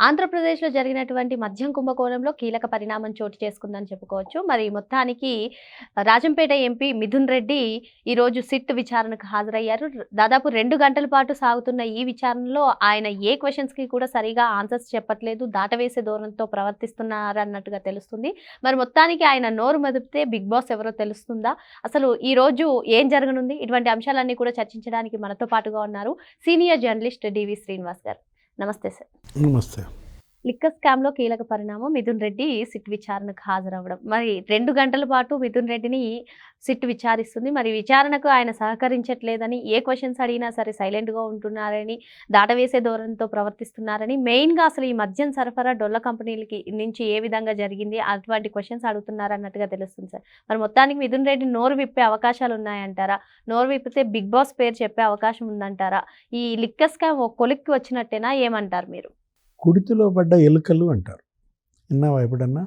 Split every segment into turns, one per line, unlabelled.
ఆంధ్రప్రదేశ్లో జరిగినటువంటి మద్యం కుంభకోణంలో కీలక పరిణామం చోటు చేసుకుందని చెప్పుకోవచ్చు. మరి మొత్తానికి రాజంపేట ఎంపీ మిథున్ రెడ్డి ఈరోజు సిట్ విచారణకు హాజరయ్యారు. దాదాపు రెండు గంటల పాటు సాగుతున్న ఈ విచారణలో ఆయన ఏ క్వశ్చన్స్కి కూడా సరిగా ఆన్సర్స్ చెప్పట్లేదు. దాటవేసే ధోరణితో ప్రవర్తిస్తున్నారన్నట్టుగా తెలుస్తుంది. మరి మొత్తానికి ఆయన నోరు మెదిపితే బిగ్ బాస్ ఎవరో తెలుస్తుందా? అసలు ఈ రోజు ఏం జరగనుంది? ఇటువంటి అంశాలన్నీ కూడా చర్చించడానికి మనతో పాటుగా ఉన్నారు సీనియర్ జర్నలిస్ట్ డివి శ్రీనివాస్ గారు. నమస్తే సార్.
నమస్తే.
లిక్కర్ స్కామ్లో కీలక పరిణామం మిథున్ రెడ్డి సిట్ విచారణకు హాజరవ్వడం. మరి రెండు గంటల పాటు మిథున్ రెడ్డిని సిట్ విచారిస్తుంది. మరి విచారణకు ఆయన సహకరించట్లేదని ఏ క్వశ్చన్స్ అడిగినా సరే సైలెంట్గా ఉంటున్నారని దాటవేసే ధోరణితో ప్రవర్తిస్తున్నారని మెయిన్గా అసలు ఈ మద్యం సరఫరా డొల్ల కంపెనీలకి నుంచి ఏ విధంగా జరిగింది అటువంటి క్వశ్చన్స్ అడుగుతున్నారు అన్నట్టుగా తెలుస్తుంది సార్. మరి మొత్తానికి మిథున్ రెడ్డి నోరు విప్పే అవకాశాలు ఉన్నాయంటారా? నోరు విప్పితే బిగ్ బాస్ పేరు చెప్పే అవకాశం ఉందంటారా? ఈ లిక్కర్ స్కామ్ ఒక కొలిక్కి వచ్చినట్టేనా? ఏమంటారు మీరు?
కుడితిలో పడ్డ ఎలుకలు అంటారు. విన్నావా ఎప్పుడన్నా?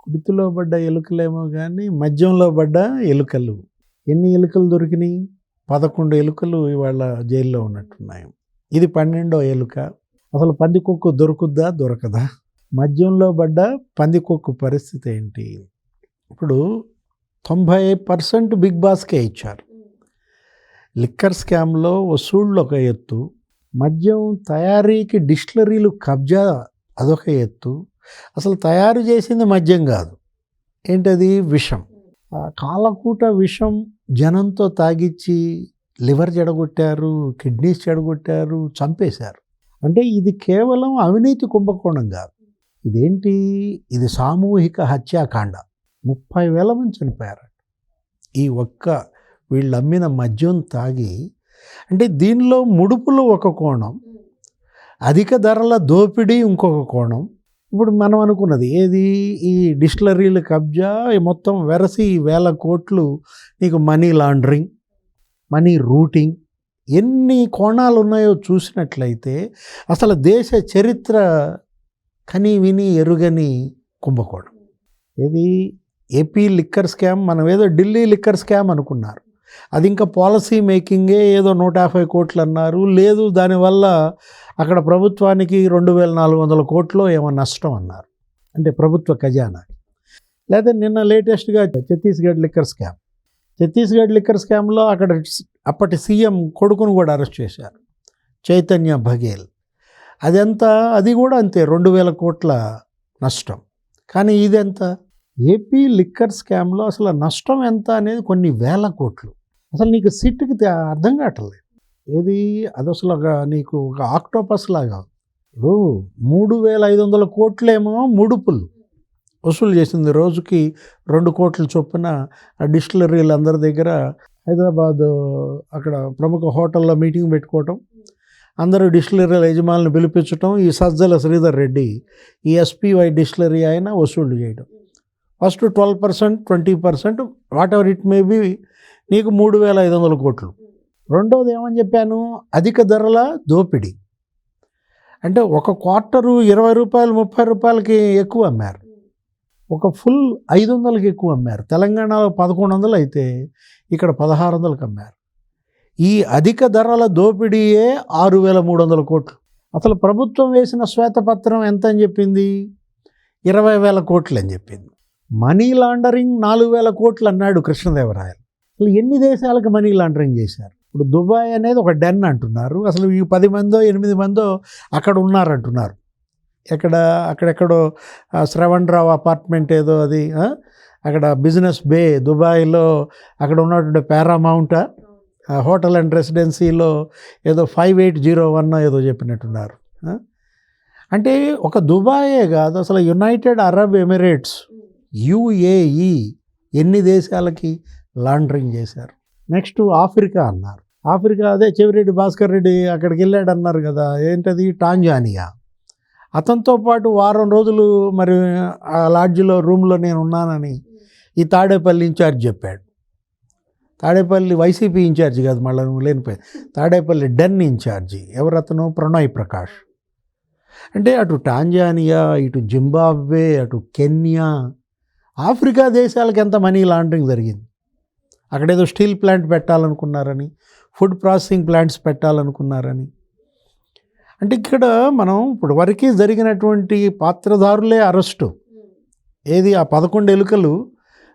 కుడితిలో పడ్డ ఎలుకలేమో కానీ మద్యంలో పడ్డ ఎలుకలు. ఎన్ని ఎలుకలు దొరికినాయి? పదకొండు ఎలుకలు ఇవాళ జైల్లో ఉన్నట్టున్నాయి. ఇది పన్నెండో ఎలుక. అసలు పందికొక్కు దొరుకుద్దా? దొరకదా? మద్యంలో పడ్డ పందికొక్కు పరిస్థితి ఏంటి? ఇప్పుడు తొంభై పర్సెంట్ బిగ్ బాస్కే ఇచ్చారు. లిక్కర్ స్కామ్లో వసూళ్ళు ఒక ఎత్తు మద్యం తయారీకి డిస్టిలరీలు కబ్జా అదొక ఎత్తు. అసలు తయారు చేసింది మద్యం కాదు. ఏంటది? విషం. కాలకూట విషం జనంతో తాగిచ్చి లివర్ చెడగొట్టారు కిడ్నీస్ చెడగొట్టారు చంపేశారు. అంటే ఇది కేవలం అవినీతి కుంభకోణం కాదు. ఇదేంటి? ఇది సామూహిక హత్యాకాండ. ముప్పై వేల మంది చనిపోయారు ఈ ఒక్క వీళ్ళు అమ్మిన మద్యం తాగి అంటే దీనిలో ముడుపులు ఒక కోణం అధిక ధరల దోపిడీ ఇంకొక కోణం. ఇప్పుడు మనం అనుకున్నది ఏది? ఈ డిస్టిలరీల కబ్జా ఈ మొత్తం వెరసి వేల కోట్లు నీకు మనీ లాండరింగ్ మనీ రూటింగ్ ఎన్ని కోణాలు ఉన్నాయో చూసినట్లయితే అసలు దేశ చరిత్ర కని విని ఎరుగని కుంభకోణం. ఇది ఏపీ లిక్కర్ స్కామ్ మనం ఏదో ఢిల్లీ లిక్కర్ స్కామ్ అనుకున్నారు. అది ఇంకా పాలసీ మేకింగే ఏదో నూట యాభై కోట్లు అన్నారు లేదు దానివల్ల అక్కడ ప్రభుత్వానికి రెండు వేల నాలుగు వందల కోట్లు ఏమో నష్టం అన్నారు. అంటే ప్రభుత్వ ఖజానా. లేదా నిన్న లేటెస్ట్గా Chhattisgarh liquor scam. Chhattisgarh liquor స్కామ్లో అక్కడ అప్పటి సీఎం కొడుకును కూడా అరెస్ట్ చేశారు. చైతన్య బఘేల్. అదంతా? అది కూడా అంతే రెండు వేల కోట్ల నష్టం. కానీ ఇదెంత? ఏపీ లిక్కర్ స్కామ్లో అసలు నష్టం ఎంత అనేది కొన్ని వేల కోట్లు. అసలు నీకు సిట్కి అర్థం కావట్లేదు. ఏది? అది అసలు ఒక నీకు ఒక ఆక్టోపస్ లాగా. ఇప్పుడు మూడు వేల ఐదు వందల కోట్లేమో ముడుపులు వసూలు చేసింది రోజుకి రెండు కోట్ల చొప్పున ఆ డిస్టిలరీలు అందరి దగ్గర హైదరాబాద్ అక్కడ ప్రముఖ హోటల్లో మీటింగ్ పెట్టుకోవటం అందరూ డిస్టిలరీల యజమానులను పిలిపించటం ఈ సజ్జల శ్రీధర్ రెడ్డి ఈ ఎస్పీవై డిస్టిలరీ ఆయన వసూళ్ళు చేయడం first twelve percent twenty percent whatever it may be నీకు మూడు వేల ఐదు వందల కోట్లు. రెండవది ఏమని చెప్పాను? అధిక ధరల దోపిడీ. అంటే ఒక క్వార్టరు ఇరవై రూపాయలు ముప్పై రూపాయలకి ఎక్కువ అమ్మారు. ఒక ఫుల్ ఐదు వందలకి ఎక్కువ అమ్మారు. తెలంగాణలో పదకొండు వందలు అయితే ఇక్కడ పదహారు వందలకు అమ్మారు. ఈ అధిక ధరల దోపిడీయే ఆరు వేల మూడు వందల కోట్లు. అసలు ప్రభుత్వం వేసిన శ్వేతపత్రం ఎంత అని చెప్పింది? ఇరవై వేల కోట్లు అని చెప్పింది. మనీ లాండరింగ్ నాలుగు వేల కోట్లు అన్నాడు కృష్ణదేవరాయలు. అసలు ఎన్ని దేశాలకు మనీ లాండరింగ్ చేశారు? ఇప్పుడు దుబాయ్ అనేది ఒక డెన్ అంటున్నారు. అసలు ఈ పది మందో ఎనిమిది మందో అక్కడ ఉన్నారంటున్నారు. ఎక్కడ అక్కడెక్కడో శ్రవణరావు శ్రవణ్ రావు అపార్ట్మెంట్ ఏదో అది అక్కడ బిజినెస్ బే దుబాయ్లో అక్కడ ఉన్నటువంటి పారామౌంట్ హోటల్ అండ్ రెసిడెన్సీలో ఏదో ఫైవ్ ఎయిట్ జీరో వన్ ఏదో చెప్పినట్టున్నారు అంటే ఒక దుబాయే కాదు అసలు యునైటెడ్ అరబ్ ఎమిరేట్స్ యుఏఈ ఎన్ని దేశాలకి లాండరింగ్ చేశారు. నెక్స్ట్ ఆఫ్రికా అన్నారు. ఆఫ్రికా అదే చెవిరెడ్డి భాస్కర్ రెడ్డి అక్కడికి వెళ్ళాడు అన్నారు కదా ఏంటది? టాంజానియా. అతనితో పాటు వారం రోజులు మరి ఆ లాడ్జిలో రూమ్లో నేను ఉన్నానని ఈ తాడేపల్లి ఇన్ఛార్జ్ చెప్పాడు. తాడేపల్లి వైసీపీ ఇన్ఛార్జ్ కాదు మళ్ళీ నువ్వు లేనిపోయి. Tadepalli den in charge. ఎవరతను ప్రణయ్ ప్రకాష్. అంటే అటు టాంజానియా ఇటు జింబాబ్వే అటు కెన్యా ఆఫ్రికా దేశాలకు ఎంత మనీ లాండరింగ్ జరిగింది? అక్కడేదో స్టీల్ ప్లాంట్ పెట్టాలనుకున్నారని ఫుడ్ ప్రాసెసింగ్ ప్లాంట్స్ పెట్టాలనుకున్నారని. అంటే ఇక్కడ మనం ఇప్పుడు వరకు జరిగినటువంటి పాత్రధారులే అరెస్టు. ఏది ఆ పదకొండు ఎలుకలు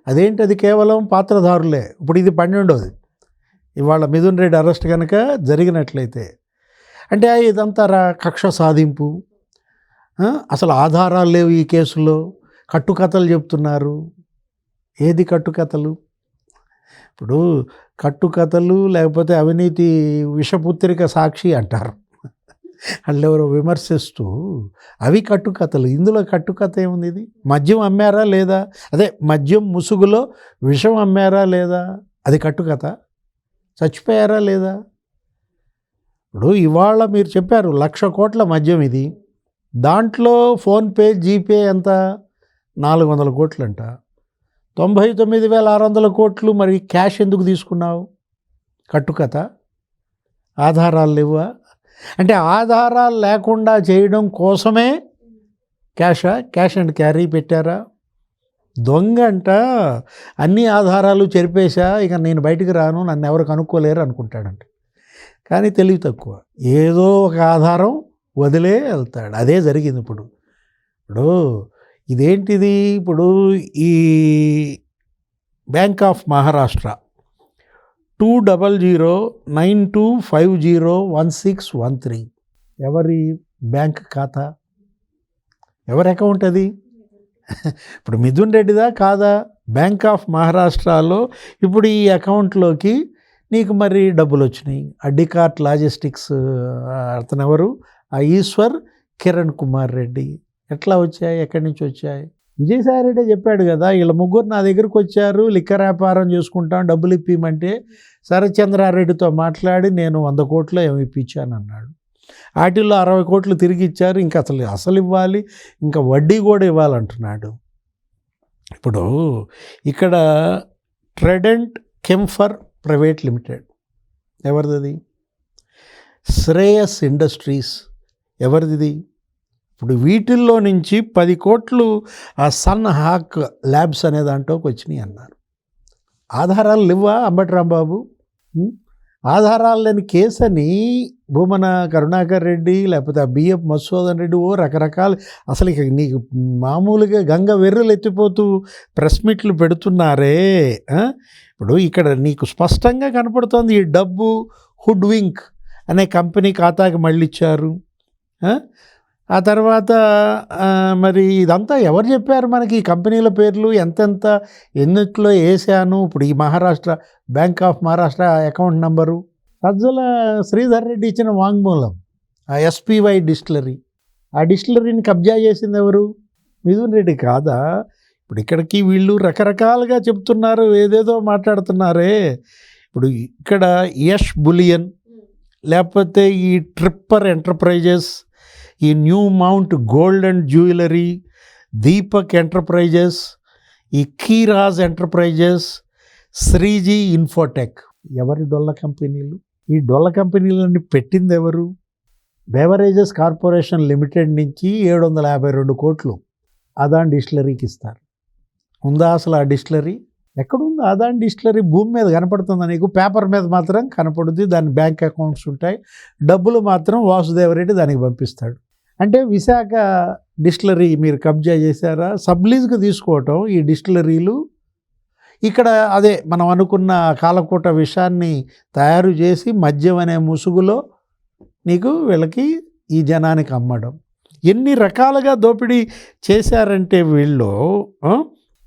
అదేంటి అది కేవలం పాత్రధారులే? ఇప్పుడు ఇది పన్నెండోది. ఇవాళ మిథున్ రెడ్డి అరెస్ట్ కనుక జరిగినట్లయితే. అంటే ఇదంతా రా కక్ష సాధింపు. అసలు ఆధారాలు లేవు ఈ కేసులో. కట్టుకథలు చెప్తున్నారు. ఏది కట్టుకథలు? ఇప్పుడు కట్టుకథలు లేకపోతే అవినీతి విషపుత్రిక సాక్షి అంటారు. వాళ్ళెవరో విమర్శిస్తూ అవి కట్టుకథలు. ఇందులో కట్టుకథ ఏముంది ఇది? మద్యం అమ్మారా లేదా? అదే మద్యం ముసుగులో విషం అమ్మారా లేదా? అది కట్టుకథ. చచ్చిపోయారా లేదా? ఇప్పుడు ఇవాళ మీరు చెప్పారు లక్ష కోట్ల మద్యం ఇది. దాంట్లో ఫోన్పే జీపే ఎంత? నాలుగు వందల కోట్లంట. తొంభై తొమ్మిది వేల ఆరు వందల కోట్లు మరి క్యాష్ ఎందుకు తీసుకున్నావు? కట్టుకథ. ఆధారాలు లేవా? అంటే ఆధారాలు లేకుండా చేయడం కోసమే క్యాషా? క్యాష్ అండ్ క్యారీ పెట్టారా? దొంగ అంట. అన్ని ఆధారాలు చెరిపేశా. ఇక నేను బయటికి రాను. నన్ను ఎవరు కనుక్కోలేరు అనుకుంటాడంట. కానీ తెలివి తక్కువ. ఏదో ఒక ఆధారం వదిలే వెళ్తాడు. అదే జరిగింది ఇప్పుడు. ఇప్పుడు ఇదేంటిది? ఇప్పుడు ఈ bank of Maharashtra two double zero nine two five zero one six one three ఎవరి బ్యాంక్ ఖాతా? ఎవరి అకౌంట్ అది? ఇప్పుడు మిథున్ రెడ్డిదా కాదా? బ్యాంక్ ఆఫ్ మహారాష్ట్రలో ఇప్పుడు ఈ అకౌంట్లోకి నీకు మరి డబ్బులు వచ్చినాయి అడ్డికార్ట్ లాజిస్టిక్స్ అతను ఎవరు ఆ ఈశ్వర్ కిరణ్ కుమార్ రెడ్డి. ఎట్లా వచ్చాయి? ఎక్కడి నుంచి వచ్చాయి? విజయసాయి రెడ్డి చెప్పాడు కదా వీళ్ళ ముగ్గురు నా దగ్గరకు వచ్చారు లిక్కర్ వ్యాపారం చేసుకుంటాం డబ్బులు ఇప్పిమంటే శరత్చంద్రారెడ్డితో మాట్లాడి నేను వంద కోట్లు ఏమి ఇప్పించాను అన్నాడు. వాటిల్లో అరవై కోట్లు తిరిగి ఇచ్చారు ఇంకా అసలు అసలు ఇవ్వాలి ఇంకా వడ్డీ కూడా ఇవ్వాలంటున్నాడు. ఇప్పుడు ఇక్కడ ట్రెడెంట్ కెంఫర్ ప్రైవేట్ లిమిటెడ్ ఎవరిది శ్రేయస్ ఇండస్ట్రీస్ ఎవరిది ఇప్పుడు వీటిల్లో నుంచి పది కోట్లు ఆ సన్ హాక్ ల్యాబ్స్ అనే దాంట్లోకి వచ్చినాయి అన్నారు. ఆధారాలు లేవా అంబటి రాంబాబు? ఆధారాలు లేని కేసు అని భూమన కరుణాకర్ రెడ్డి లేకపోతే ఆ బిఎఫ్ మధుసూదన్ రెడ్డి ఓ రకరకాల అసలు ఇక నీకు మామూలుగా గంగ వెర్రలు ఎత్తిపోతూ ప్రెస్ మీట్లు పెడుతున్నారే ఇప్పుడు ఇక్కడ నీకు స్పష్టంగా కనపడుతోంది ఈ డబ్బు హుడ్వింక్ అనే కంపెనీ ఖాతాకి మళ్ళీ ఇచ్చారు ఆ? తర్వాత మరి ఇదంతా ఎవరు చెప్పారు మనకి? ఈ కంపెనీల పేర్లు ఎంతెంత ఎన్నిట్లో వేసాను ఇప్పుడు ఈ Maharashtra bank of Maharashtra account number Sajjala Sridhar Reddy ఇచ్చిన వాంగ్మూలం ఆ ఎస్పీవై డిస్టిలరీ ఆ డిస్టిలరీని కబ్జా చేసింది ఎవరు? మిథున్ రెడ్డి కాదా? ఇప్పుడు ఇక్కడికి వీళ్ళు రకరకాలుగా చెప్తున్నారు ఏదేదో మాట్లాడుతున్నారే. ఇప్పుడు ఇక్కడ యష్ బులియన్ లేకపోతే ఈ ట్రిప్పర్ ఎంటర్ప్రైజెస్ ఈ new mount gold and jewellery Deepak enterprises ఈ కీరాజ్ ఎంటర్ప్రైజెస్ శ్రీజీ ఇన్ఫోటెక్. ఎవరి డొల్ల కంపెనీలు? ఈ డొల్ల కంపెనీలన్నీ పెట్టింది ఎవరు? బెవరేజెస్ కార్పొరేషన్ లిమిటెడ్ నుంచి ఏడు వందల యాభై రెండు కోట్లు అదాన్ డిస్టిలరీకి ఇస్తారు. ఉందా అసలు ఆ డిస్టిలరీ? ఎక్కడుంది? అదాన్ డిస్టిలరీ భూమి మీద కనపడుతుందా నీకు? పేపర్ మీద మాత్రం కనపడుద్ది దాని బ్యాంక్ అకౌంట్స్ ఉంటాయి. డబ్బులు మాత్రం వాసుదేవరెడ్డి దానికి పంపిస్తాడు. అంటే విశాఖ డిస్టిలరీ మీరు కబ్జా చేశారా? సబ్లీజ్కి తీసుకోవటం ఈ డిస్టిలరీలు? ఇక్కడ అదే మనం అనుకున్న కాలకూట విషాన్ని తయారు చేసి మద్యం అనే ముసుగులో నీకు వీళ్ళకి ఈ జనానికి అమ్మడం. ఎన్ని రకాలుగా దోపిడీ చేశారంటే వీళ్ళు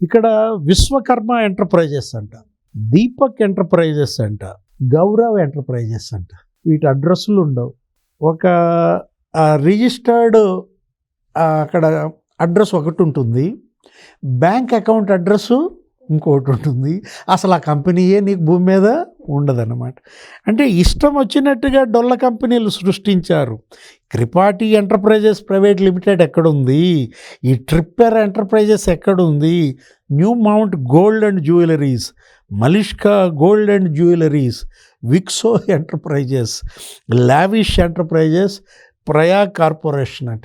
ఇక్కడ విశ్వకర్మ ఎంటర్ప్రైజెస్ అంట దీపక్ ఎంటర్ప్రైజెస్ అంట గౌరవ్ ఎంటర్ప్రైజెస్ అంట. వీటి అడ్రస్లు ఉండవు. ఒక రిజిస్టర్డ్ అక్కడ అడ్రస్ ఒకటి ఉంటుంది. బ్యాంక్ అకౌంట్ అడ్రస్సు ఇంకోటి ఉంటుంది. అసలు ఆ కంపెనీయే నీకు భూమి మీద ఉండదన్నమాట. అంటే ఇష్టం వచ్చినట్టుగా డొల్ల కంపెనీలు సృష్టించారు. క్రిపాటి ఎంటర్ప్రైజెస్ ప్రైవేట్ లిమిటెడ్ ఎక్కడుంది? ఈ ట్రిప్పర్ ఎంటర్ప్రైజెస్ ఎక్కడుంది? New mount gold and jewelleries Malishka gold and jewelleries Vixo enterprises lavish enterprises Praya corporation అంట.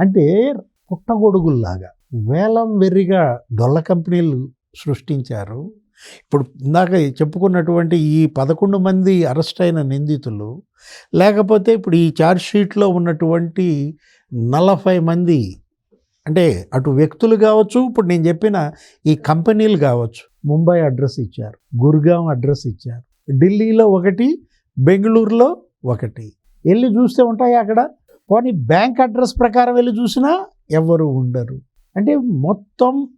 అంటే పుట్టగొడుగుల్లాగా. వేలం వెర్రిగా డొల్ల కంపెనీలు సృష్టించారు. ఇప్పుడు ఇందాక చెప్పుకున్నటువంటి ఈ పదకొండు మంది అరెస్ట్ అయిన నిందితులు లేకపోతే ఇప్పుడు ఈ షీట్లో ఉన్నటువంటి నలభై మంది అంటే అటు వ్యక్తులు కావచ్చు ఇప్పుడు నేను చెప్పిన ఈ కంపెనీలు కావచ్చు ముంబై అడ్రస్ ఇచ్చారు గుర్గాం అడ్రస్ ఇచ్చారు ఢిల్లీలో ఒకటి బెంగళూరులో ఒకటి. వెళ్ళి చూస్తే ఉంటాయి అక్కడ? పోనీ బ్యాంక్ అడ్రస్ ప్రకారం వెళ్ళి చూసినా ఎవరు ఉండరు. అంటే మొత్తం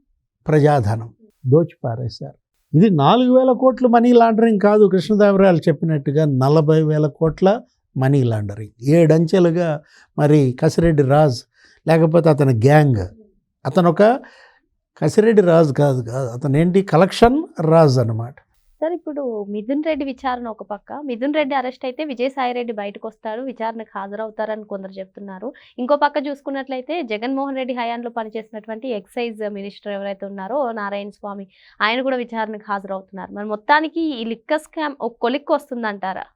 ప్రజాధనం దోచిపారేశారు. ఇది నాలుగు వేల కోట్ల మనీ లాండరింగ్ కాదు. కృష్ణదేవరాయలు చెప్పినట్టుగా నలభై వేల కోట్ల మనీ లాండరింగ్. ఏడంచెలుగా మరి కసిరెడ్డి రాజ్ లేకపోతే అతని గ్యాంగ్. అతను ఒక కసిరెడ్డి రాజ్ కాదు కాదు అతను ఏంటి కలెక్షన్ రాజ్ అనమాట
సార్ ఇప్పుడు మిథున్ రెడ్డి విచారణ ఒక పక్క. మిథున్ రెడ్డి అరెస్ట్ అయితే విజయసాయి రెడ్డి బయటకు వస్తాడు విచారణకు హాజరవుతారని కొందరు చెప్తున్నారు. ఇంకో పక్క చూసుకున్నట్లయితే జగన్మోహన్ రెడ్డి హయాంలో పనిచేసినటువంటి ఎక్సైజ్ మినిస్టర్ ఎవరైతే ఉన్నారో నారాయణ స్వామి ఆయన కూడా విచారణకు హాజరవుతున్నారు. మరి మొత్తానికి ఈ లిక్క స్కామ్ ఒక కొలిక్కి వస్తుందంటారా?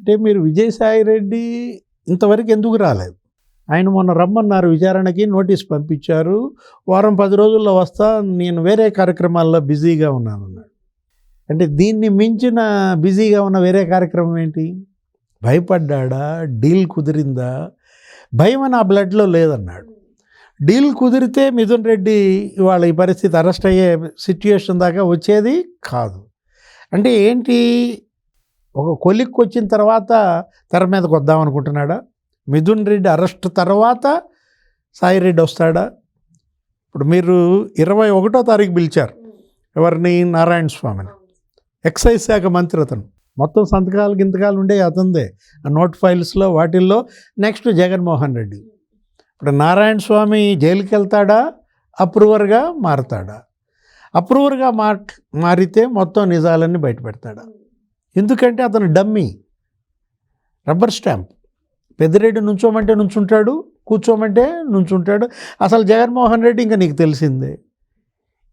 అంటే మీరు విజయసాయి రెడ్డి ఇంతవరకు ఎందుకు రాలేదు? ఆయన మొన్న రమ్మన్నారు విచారణకి నోటీస్ పంపించారు. వారం పది రోజుల్లో వస్తా నేను వేరే కార్యక్రమాల్లో బిజీగా ఉన్నాను అన్నాడు అంటే దీన్ని మించిన బిజీగా ఉన్న వేరే కార్యక్రమం ఏంటి? భయపడ్డా డీల్ కుదిరిందా? భయం అని ఆ బ్లడ్లో లేదన్నాడు. డీల్ కుదిరితే మిథున్ రెడ్డి ఇవాళ ఈ పరిస్థితి అరెస్ట్ అయ్యే సిచ్యుయేషన్ దాకా వచ్చేది కాదు. అంటే ఏంటి? ఒక కొలిక్కి వచ్చిన తర్వాత తెర మీదకి వద్దాం అనుకుంటున్నాడా? మిథున్ రెడ్డి అరెస్ట్ తర్వాత సాయి రెడ్డి వస్తాడా? ఇప్పుడు మీరు ఇరవై ఒకటో తారీఖు పిలిచారు. ఎవరిని? నారాయణ స్వామిని. ఎక్సైజ్ శాఖ మంత్రి అతను. మొత్తం సంతకాలు గింతకాలు ఉండే అతందే ఆ నోట్ ఫైల్స్లో వాటిల్లో నెక్స్ట్ జగన్మోహన్ రెడ్డి. ఇప్పుడు నారాయణ స్వామి జైలుకి వెళ్తాడా అప్రూవర్గా మారతాడా? అప్రూవర్గా మార్ మారితే మొత్తం నిజాలన్నీ బయటపెడతాడా? ఎందుకంటే అతను డమ్మీ. Rubber stamp. పెద్దిరెడ్డి నుంచోమంటే నుంచుంటాడు కూర్చోమంటే నుంచుంటాడు. అసలు జగన్మోహన్ రెడ్డి ఇంకా నీకు తెలిసిందే.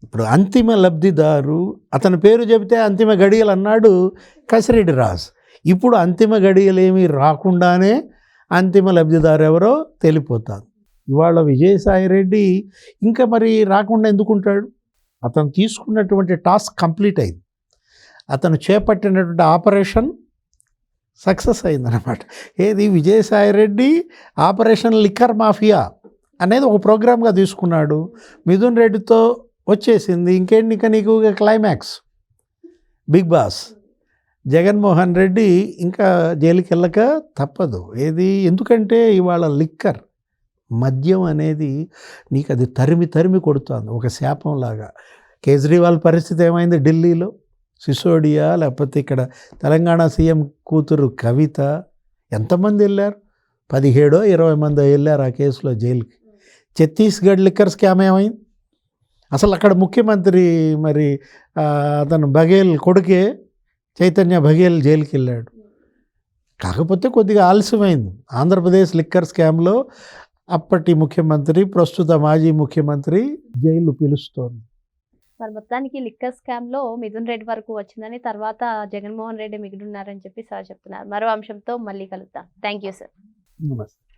ఇప్పుడు అంతిమ లబ్ధిదారు అతని పేరు చెబితే అంతిమ గడియలు అన్నాడు కసిరెడ్డి రాజ్. ఇప్పుడు అంతిమ గడియలేమీ రాకుండానే అంతిమ లబ్ధిదారు ఎవరో తెలిపోతారు. ఇవాళ విజయసాయి రెడ్డి ఇంకా మరి రాకుండా ఎందుకుంటాడు? అతను తీసుకున్నటువంటి టాస్క్ కంప్లీట్ అయింది. అతను చేపట్టినటువంటి ఆపరేషన్ సక్సెస్ అయిందన్నమాట. ఏది? Vijayasai Reddy operation liquor mafia అనేది ఒక ప్రోగ్రామ్గా తీసుకున్నాడు. మిథున్ రెడ్డితో వచ్చేసింది. ఇంకేంటి ఇంకా నీకు climax big boss Jaganmohan Reddy ఇంకా జైలుకి వెళ్ళక తప్పదు. ఏది? ఎందుకంటే ఇవాళ లిక్కర్ మద్యం అనేది నీకు అది తరిమి తరిమి కొడుతుంది. ఒక శాపంలాగా. కేజ్రీవాల్ పరిస్థితి ఏమైంది ఢిల్లీలో? సిసోడియా లేకపోతే ఇక్కడ తెలంగాణ సీఎం కూతురు కవిత ఎంతమంది వెళ్ళారు? పదిహేడో ఇరవై మంది వెళ్ళారు ఆ కేసులో జైలుకి. ఛత్తీస్గఢ్ లిక్కర్ స్కామ్ ఏమైంది? అసలు అక్కడ ముఖ్యమంత్రి మరి అతను బఘేల్ కొడుకే చైతన్య బఘేల్ జైలుకి వెళ్ళాడు కాకపోతే కొద్దిగా ఆలస్యమైంది. ఆంధ్రప్రదేశ్ లిక్కర్ స్కామ్లో అప్పటి ముఖ్యమంత్రి ప్రస్తుత మాజీ ముఖ్యమంత్రి జైలు పిలుస్తోంది.
మరి మొత్తానికి లిక్కర్ స్కామ్లో మిథున్ రెడ్డి వరకు వచ్చిందని తర్వాత జగన్మోహన్ రెడ్డి మిగిలిన్నారని చెప్పి సార్ చెప్తున్నారు. మరో అంశంతో మళ్ళీ కలుద్దాం. Thank you sir.
నమస్తే.